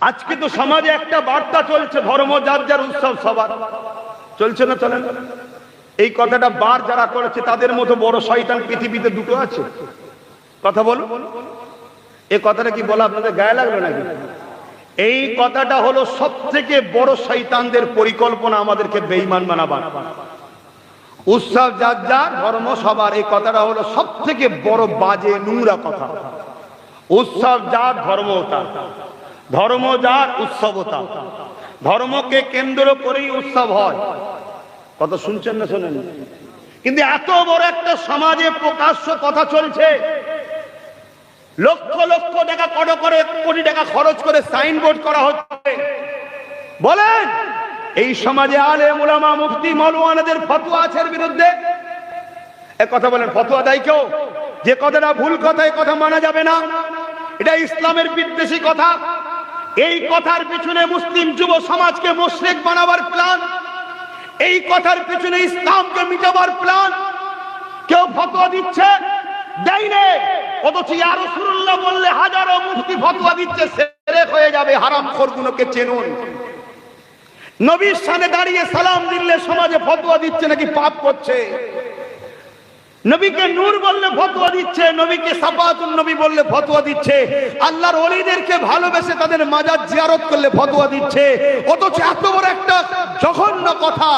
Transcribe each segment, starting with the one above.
আজকে তো সমাজে একটা বার্তা চলছে, ধর্ম যার যার উৎসব সবার। চলছে না চলে না? এই কথাটা বার যারা করেছে, তাদের মতো বড় শয়তান পৃথিবীতে দুটো আছে। কথা বলো। এই কথাটা কি বলা আপনাদের গায়ে লাগল নাকি? এই কথাটা হলো সব থেকে বড় শৈতানদের পরিকল্পনা আমাদেরকে বেইমান বানাবার। উৎসব যার যার, ধর্ম সবার। এই কথাটা হলো সব থেকে বড় বাজে নোংরা কথা। উৎসব যার, ধর্ম তার। ধর্ম যার উৎসবতা। ধর্মকে কেন্দ্র করেই উৎসব হয়। কথা শুনছেন না শোনেন? কিন্তু এত বড় একটা সমাজে প্রকাশ্য কথা চলছে। লক্ষ লক্ষ টাকা কত করে, কোটি টাকা খরচ করে সাইনবোর্ড করা হচ্ছে। বলেন, এই সমাজে আলে মুলামা মুফতি মৌলওয়ানাদের ফতোয়া আছে বিরুদ্ধে? এ কথা বলেন, ফতোয়া দেয় কেউ? যে কথাটা ভুল কথা এই কথা মানা যাবে না। এটা ইসলামের বিদ্বেষী কথা। এই কথার পিছনে মুসলিম যুব সমাজকে মুশরিক বানাবার প্ল্যান এই কথার পিছনে ইসলামকে মিটাবার প্ল্যান কেউ ফতোয়া দিচ্ছে? দেয়নি অথচ ইয়া রাসূলুল্লাহ বললে হাজারো মুফতি ফতোয়া দিচ্ছে, সেরেক হয়ে যাবে, হারাম খোরগুলোকে চেনুন। নবীর সামনে দাঁড়িয়ে সালাম দিলে সমাজে ফতোয়া দিচ্ছে নাকি পাপ করছে? নবীকে নূর বললে ফতোয়া দিচ্ছে, নবীকে সাফাতুন নবী বললে ফতোয়া দিচ্ছে। আল্লাহর ওলিদেরকে ভালোবেসে তাদের মাজার জিয়ারত করলে ফতোয়া দিচ্ছে। অথচ এত বড় একটা জঘন্য কথা,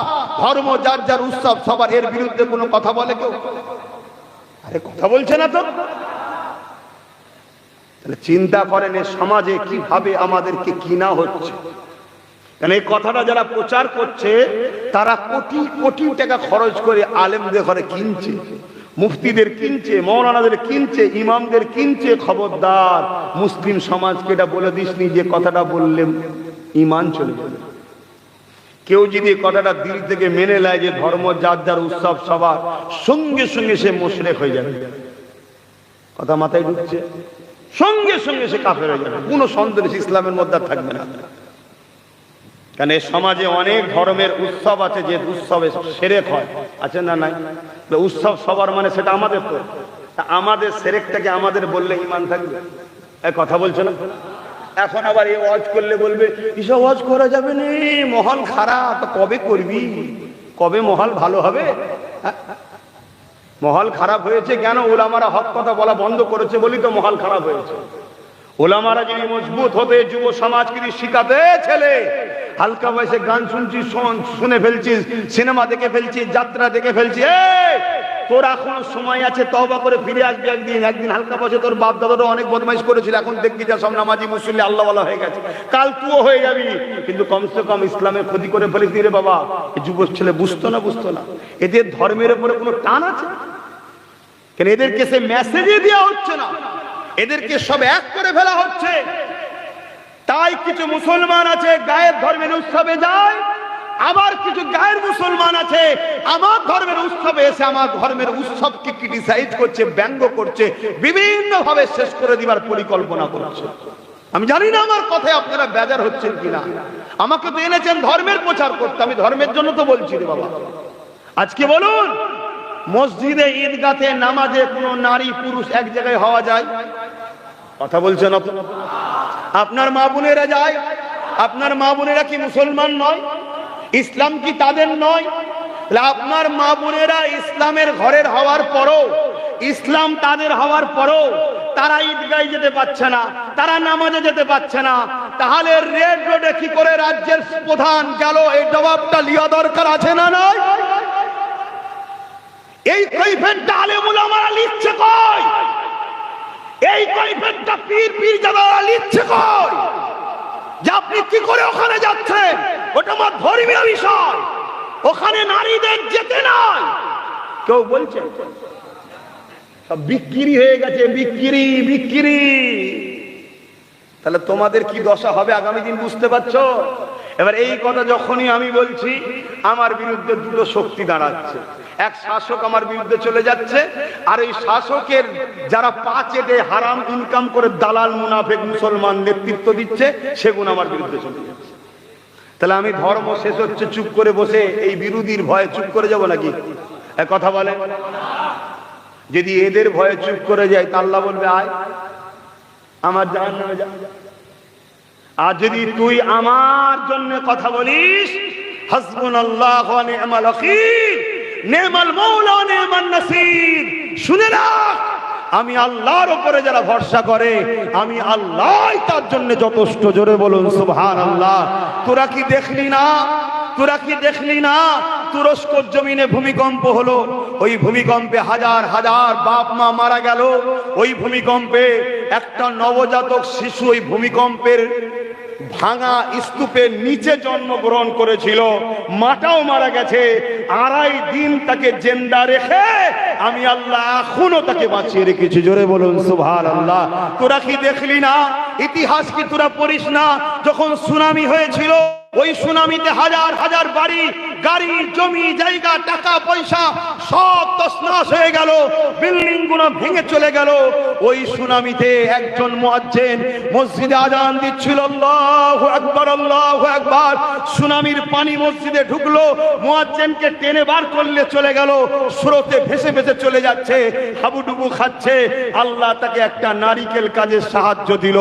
ধর্ম যার যার উৎসব, সবার এর বিরুদ্ধে কোনো কথা বলে কেউ? আরে কথা বলছে না তো। তাহলে চিন্তা করেন এই সমাজে কীভাবে আমাদেরকে কিনা হচ্ছে। কারণ এই কথাটা যারা প্রচার করছে, তারা কোটি কোটি টাকা খরচ করে আলেমদের ঘরে কিনছে। মুফতিদের কিনছে, মৌলানাদের কিনছে, ইমামদের কিনছে খবরদার। মুসলিম সমাজকে এটা বলে দিসনি যে কথাটা বললেন ইমান চলে যাবে। কেউ যদি কথাটা দিল থেকে মেনে নেয় যে ধর্ম যার যার উৎসব সবার, সঙ্গে সঙ্গে সে মোশরেক হয়ে যাবে। কথা মাথায় ঢুকছে? সঙ্গে সঙ্গে সে কাফের হয়ে যাবে। কোনো সন্দেহ ইসলামের মধ্যে থাকবে না। কারণ এই সমাজে অনেক ধর্মের উৎসব আছে, যে উৎসবে সেরেক হয়। আছে না নাই? উৎসব সবার মানে সেটা আমাদের তো। আমাদের সেরেকটাকে আমাদের বললে ইমান থাকবে? কথা বলছো না? এখন আবার এই ওয়াজ করলে বলবে এসব ওয়াজ করা যাবে না? মহল খারাপ কবে করবি? কবে মহল ভালো হবে? হ্যাঁ? মহল খারাপ হয়েছে কেন? ওলামারা হক কথা বলা বন্ধ করেছে বলি তো মহল খারাপ হয়েছে। ওলামারা যদি মজবুত হতে, যুব সমাজ যদি শিখাতে ছেলে। হালকা বয়সে গান শুনছিস, শোন- ফেলছিস, সিনেমা দেখে ফেলছিস, যাত্রা দেখে ফেলছিস। তোর এখন সময় আছে তবা করে ফিরে আসবি একদিন একদিন হালকা বয়সে তোর বাপ দাদারও অনেক বদমাইশ করেছিল, এখন দেখবি যা সব নামাজি মুসল্লি আল্লাহ হয়ে গেছে। কাল তুও হয়ে যাবি, কিন্তু কমসে কম ইসলামের ক্ষতি করে ফেলিস রে বাবা। যুব ছেলে বুঝতো না বুঝতো না। এদের ধর্মের উপরে কোনো টান আছে? কেন এদেরকে সে মেসেজই দেওয়া হচ্ছে না। এদেরকে সব এক করে ফেলা হচ্ছে। তাই কিছু মুসলমান আছে, গায়ের ধর্মের উৎসবে যায়। আবার কিছু গায়ের মুসলমান আছে, আমার ধর্মের উৎসবে এসে আমার ধর্মের উৎসবকে ক্রিটিসাইজ করছে, ব্যঙ্গ করছে বিভিন্ন ভাবে শেষ করে দিবার পরিকল্পনা করছে। আমি জানি না আমার কথায় আপনারা বেজার হচ্ছেন কিনা। আমাকে তো এনেছেন ধর্মের প্রচার করতে, আমি ধর্মের জন্য তো বলছি রে বাবা। আজকে বলুন, মসজিদে, ঈদগাতে, নামাজে কোনো নারী, পুরুষ এক জায়গায় হওয়া যায়? কথা বলছেন আপনার মা বোনেরা যায়, আপনার মা বোনেরা কি মুসলমান নয়? ইসলাম কি তাদের নয়? আপনার মা বোনেরা ইসলামের ঘরের হওয়ার পরও, ইসলাম তাদের হওয়ার পরও তারা ঈদগায় যেতে পারছে না, তারা নামাজে যেতে পারছে না। তাহলে রেড রোডে কি করে রাজ্যের প্রধান গেল? এই জবাবটা লিয়া দরকার আছে না নয় এই কৈফেরটা আলেমুল আমারা লিখছে কই কৈফেরটা পীর করে ওখানে যাচ্ছেন? ওটা আমার ধর্মীয় বিষয়। ওখানে নারীদের যেতে নাই। কেউ বলছে, সব বিক্রি হয়ে গেছে, বিক্রি বিক্রি। তাহলে তোমাদের কি দশা হবে আগামী দিন বুঝতে পারছ? এবার এই কথা যখনই আমি বলছি, আমার বিরুদ্ধে দুটো শক্তি দাঁড়াচ্ছে। এক শাসক আমার বিরুদ্ধে চলে যাচ্ছে, আর এই শাসকের যারা পাঁচেটে হারাম ইনকাম করে দালাল, মুনাফেক, মুসলমান নেতৃত্ব দিচ্ছে, সেগুন আমার বিরুদ্ধে চলে যাচ্ছে। তাহলে আমি ধর্ম শেষ হচ্ছে, চুপ করে বসে এই বিরোধীর ভয়ে চুপ করে যাব নাকি? কথা বলে যদি এদের ভয়ে চুপ করে যায় তা আল্লাহ বলবে, আয়। আমার জাহান আর যদি তুই আমার জন্য কথা বলিস আল্লাহ নি'মান শুনে আমি আল্লাহর উপরে যারা ভরসা করে, আমি আল্লাহ তার জন্য যথেষ্ট জোরে বলুন সুবহান আল্লাহ তোরা কি দেখলি না? তোরা কি দেখলি না? তুরস্ক জমিনে ভূমিকম্প হলো, ওই ভূমিকম্পে হাজার হাজার বাপ মা মারা গেল। ওই ভূমিকম্পে একটা নবজাতক শিশু ওই ভূমিকম্পের ভাঙা স্তূপের নিচে জন্মগ্রহণ করেছিল। মাটাও মারা গেছে। আড়াই দিন তাকে জেন্দা রেখে আমি আল্লাহ এখনও তাকে বাঁচিয়ে রেখেছি। জোরে বলুন সুভার আল্লাহ তোরা কি দেখলি না? ইতিহাস কি তোরা পড়িস না? যখন সুনামি হয়েছিল, ওই সুনামিতে হাজার হাজার বাড়ি গাড়ি জমি, জায়গা, টাকা, পয়সা সব তসনাস হয়ে গেল। বিল্ডিংগুলো ভেঙে চলে গেল। ওই সুনামিতে একজন মুয়াজ্জিন মসজিদে আজান দিচ্ছিল, আল্লাহু আকবার আল্লাহু আকবার। সুনামির পানি মসজিদে ঢুকলো। মুয়াজ্জিনকে টেনে বার করলে চলে গেল। স্রোতে ভেসে ভেসে চলে যাচ্ছে, হাবুডুবু খাচ্ছে। আল্লাহ তাকে একটা নারিকেল কাজের সাহায্য দিল।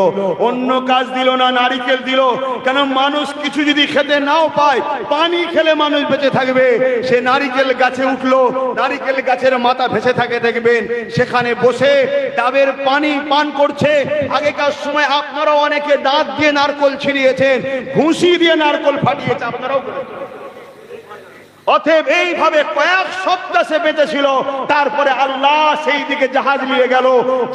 অন্য কাজ দিল না, নারিকেল দিল। কেন মানুষ কিছু যদি খেতে নাও পায়, পানি খেলে মানুষ বেঁচে থাকবে, সে নারিকেল গাছে উঠল, নারিকেল গাছের মাথা ভেসে থাকে, দেখবেন, সেখানে বসে ডাবের পানি পান করছে আগেকার সময় আপনারাও অনেকে দাঁত দিয়ে নারকল ছিঁড়িয়েছেন, ঘুষি দিয়ে নারকল ফাটিয়েছে, আপনারাও। অতএব এইভাবে কয়েক সপ্তাহ সে বেঁচেছিল, তারপরে আল্লাহ সেই দিকে জাহাজ নিয়ে গেল।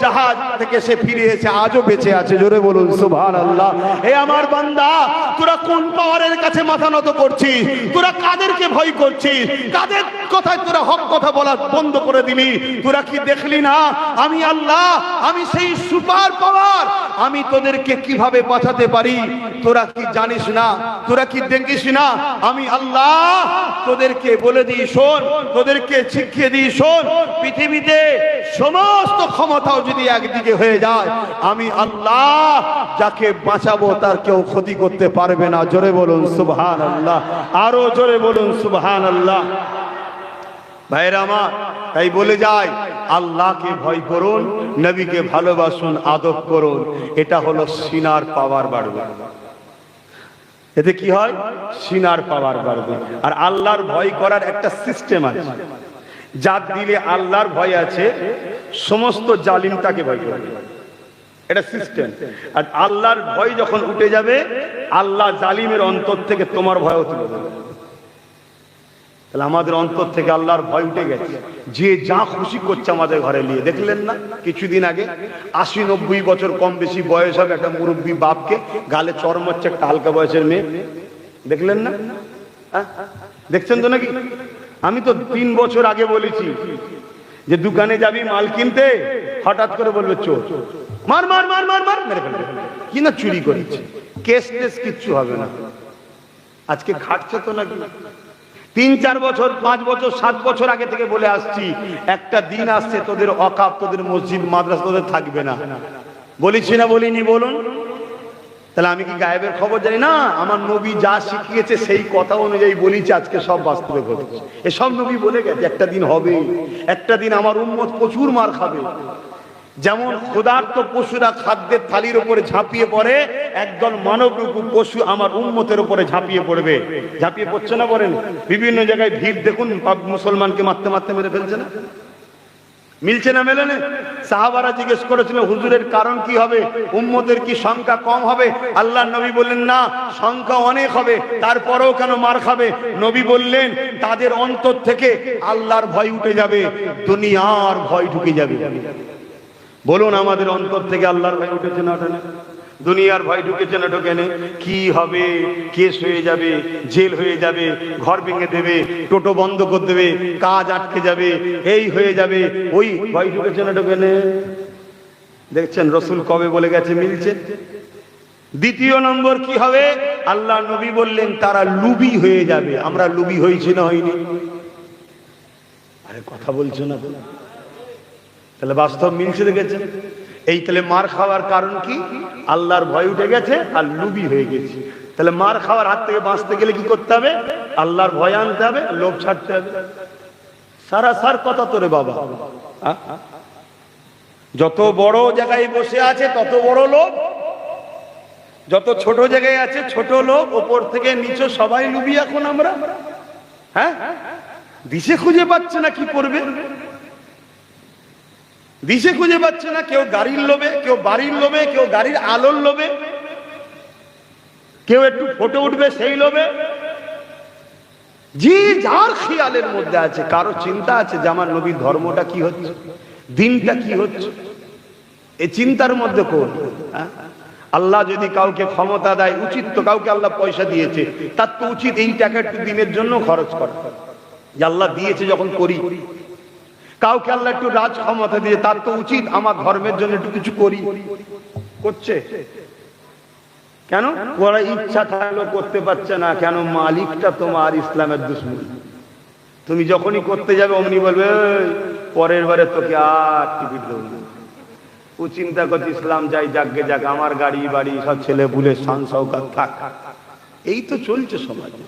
জাহাজ থেকে সে ফিরে এসে আজও বেঁচে আছে। জোরে বলুন সুভান আল্লাহ হে আমার বান্দা, তোরা কোন পাওয়ারের কাছে মাথা নত করছিস? তোরা কাদেরকে ভয় করছিস? কাদের কথায় তোরা হক কথা বলা বন্ধ করে দিলি। তোরা কি দেখলি না? আমি আল্লাহ, আমি সেই সুপার পাওয়ার। আমি তোদেরকে কীভাবে বাঁচাতে পারি? তোরা কি জানিস না? তোরা কি দেখিস না? আমি আল্লাহ, তোদেরকে বলে দিই, শোন, তোদেরকে শিখিয়ে দিই, শোন, পৃথিবীতে সমস্ত ক্ষমতাও যদি একদিকে হয়ে যায়, আমি আল্লাহ, যাকে বাঁচাবো তার কেউ ক্ষতি করতে পারবে না। জোরে বলুন সুবহান আল্লাহ আরও জোরে বলুন সুবহান আল্লাহ ভাইরা আমার, তাই বলে যায় আল্লাহকে ভয় করুন, নবীকে ভালোবাসুন, আদব করুন। এটা হলো সিনার পাওয়ার বাড়বে। এতে কি হয়? সিনার পাওয়ার বাড়বে। আর আল্লাহর ভয় করার একটা সিস্টেম আছে। যার দিলে আল্লাহর ভয় আছে, সমস্ত জালিম তাকে ভয় করবে। এটা সিস্টেম। আর আল্লাহর ভয় যখন উঠে যাবে, আল্লাহ জালিমের অন্তর থেকে তোমার ভয় তুলে দেবে। তাহলে আমাদের অন্তর থেকে আল্লাহর ভয় উঠে গেছে। যে যা খুশি করছে আমাদের ঘরে নিয়ে। দেখলেন না? কিছুদিন আগে আশি নব্বই বছর কম বেশি বয়স হবে একটা মুরব্বী বাপকে, গালে চরম হচ্ছে একটা হালকা বয়সের মেয়ে। দেখলেন না? দেখছেন তো নাকি? আমি তো তিন বছর আগে বলেছি যে দোকানে যাবি মাল কিনতে, হঠাৎ করে বলবে, চোর, মার মার মার মার মার, মেরে ফেলবে। কি না চুরি করেছে? কেস টেস কিচ্ছু হবে না। আজকে খাটছে তো নাকি? তিন, চার বছর, পাঁচ বছর, সাত বছর আগে থেকে বলে আসছি, একটা দিন আসছে, তোদের অকাপ, তোদের মসজিদ, মাদ্রাসা, তোদের থাকবে না। বলেছি না বলিনি, বলুন। তাহলে আমি কি গায়েবের খবর জানি? না, আমার নবী যা শিখিয়েছে সেই কথা অনুযায়ী বলিছি, আজকে সব বাস্তবে ঘটেছে। এসব নবী বলে গেছে, একটা দিন হবে। একটা দিন আমার উন্মত প্রচুর মার খাবে। যেমন ক্ষুধার্ত পশুরা খাদ্যের থালির উপরে ঝাঁপিয়ে পড়ে, একদল মানবরূপী পশু আমার উন্মতের উপরে ঝাঁপিয়ে পড়বে। ঝাঁপিয়ে পড়ছে না পড়েন বিভিন্ন জায়গায় ভিড় দেখুন মুসলমানকে মারতে মারতে মেরে ফেলছে না? মিলছে না, মেলে সাহাবারা জিজ্ঞেস করেছিল, হুজুরের কারণ কি হবে? উম্মতের কি সংখ্যা কম হবে? আল্লাহ নবী বললেন, না, সংখ্যা অনেক হবে, তারপরেও কেন মার খাবে? নবী বললেন, তাদের অন্তর থেকে আল্লাহর ভয় উঠে যাবে, দুনিয়ার ভয় ঢুকে যাবে। বলুন আমাদের অন্তর থেকে আল্লাহর ভয় উঠেছে না ওঠে দুনিয়ার ভয় ঢুকেছে না ঢোকে কি হবে? কেস হয়ে যাবে, জেল হয়ে যাবে, ঘর ভেঙে দেবে, টোটো বন্ধ করে দেবে, কাজ আটকে যাবে, এই হয়ে যাবে, ওই ভয় ঢুকেছে না ঢোকে দেখছেন রসুল কবে বলে গেছে, মিলছে? দ্বিতীয় নম্বর কি হবে? আল্লাহ নবী বললেন, তারা লুবি হয়ে যাবে। আমরা লুবি হয়েছি না হয়নি? আরে কথা বলছো না তাহলে বাস্তব মিলছে দেখেছেন। এই তাহলে মার খাওয়ার কারণ কি? আল্লাহর ভয় উঠে গেছে আর লুবি হয়ে গেছে। তাহলে মার খাওয়ার হাত থেকে বাঁচতে গেলে কি করতে হবে? আল্লাহর ভয় আনতে হবে, লোভ ছাড়তে হবে। সারা সার কথা তোরে বাবা। যত বড় জায়গায় বসে আছে, তত বড় লোক যত ছোট জায়গায় আছে, ছোট লোক ওপর থেকে নিচে সবাই লুবি এখন আমরা। হ্যাঁ? দিশে খুঁজে পাচ্ছে না কি করবে? দিশে খুঁজে পাচ্ছে না, কেউ গাড়ির লোভে, কেউ বাড়ির লোভে, কেউ গাড়ির আলোর লোভে। কেউ একটু ফটো উঠবে সেই লোভে। যে যার খেয়ালের মধ্যে আছে, কারও চিন্তা আছে যে আমার নবীর ধর্মটা কি হচ্ছে, দিনটা কি হচ্ছে? এই চিন্তার মধ্যে কোন? হ্যাঁ? আল্লাহ যদি কাউকে ক্ষমতা দেয়, উচিত তো কাউকে আল্লাহ পয়সা দিয়েছে, তার তো উচিত এই টাকা একটু দিনের জন্য খরচ করা। যে আল্লাহ দিয়েছে যখন করি কাউকে আল্লাহ একটু রাজ ক্ষমতা দিয়ে, তার তো উচিত আমার ধর্মের জন্য একটু কিছু করি। করছে? কেন? ওরা ইচ্ছা থাকলেও করতে পারছে না। কেন? মালিকটা তোমার ইসলামের দুশ্মন। তুমি যখনই করতে যাবে, অমনি বলবে পরের বারে তোকে আর টিকিট দেবো ও চিন্তা করছে, ইসলাম যাই যাকে যাক, আমার গাড়ি, বাড়ি, সব ছেলে পুলে শান সৌকাত থাক। এই তো চলছে সমাজে।